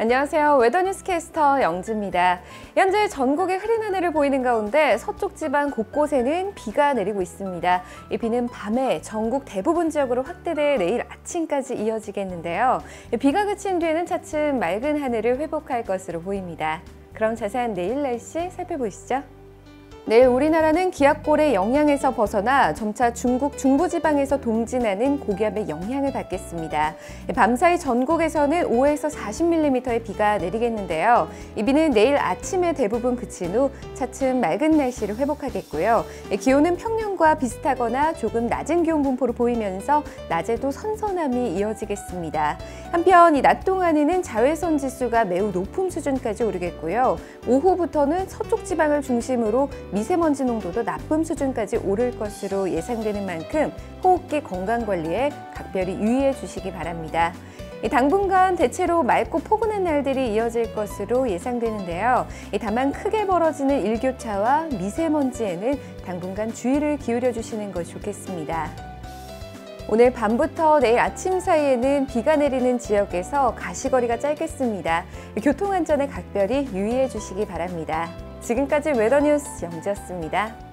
안녕하세요. 웨더뉴스 캐스터 영지입니다. 현재 전국의 흐린 하늘을 보이는 가운데 서쪽 지방 곳곳에는 비가 내리고 있습니다. 이 비는 밤에 전국 대부분 지역으로 확대돼 내일 아침까지 이어지겠는데요. 비가 그친 뒤에는 차츰 맑은 하늘을 회복할 것으로 보입니다. 그럼 자세한 내일 날씨 살펴보시죠. 내일 우리나라는 기압골의 영향에서 벗어나 점차 중국 중부지방에서 동진하는 고기압의 영향을 받겠습니다. 밤사이 전국에서는 5에서 40mm의 비가 내리겠는데요. 이 비는 내일 아침에 대부분 그친 후 차츰 맑은 날씨를 회복하겠고요. 기온은 평년과 비슷하거나 조금 낮은 기온 분포로 보이면서 낮에도 선선함이 이어지겠습니다. 한편 이 낮 동안에는 자외선 지수가 매우 높은 수준까지 오르겠고요. 오후부터는 서쪽 지방을 중심으로 미세먼지 농도도 나쁨 수준까지 오를 것으로 예상되는 만큼 호흡기 건강 관리에 각별히 유의해 주시기 바랍니다. 당분간 대체로 맑고 포근한 날들이 이어질 것으로 예상되는데요. 다만 크게 벌어지는 일교차와 미세먼지에는 당분간 주의를 기울여 주시는 것이 좋겠습니다. 오늘 밤부터 내일 아침 사이에는 비가 내리는 지역에서 가시거리가 짧겠습니다. 교통안전에 각별히 유의해 주시기 바랍니다. 지금까지 웨더뉴스 영지였습니다.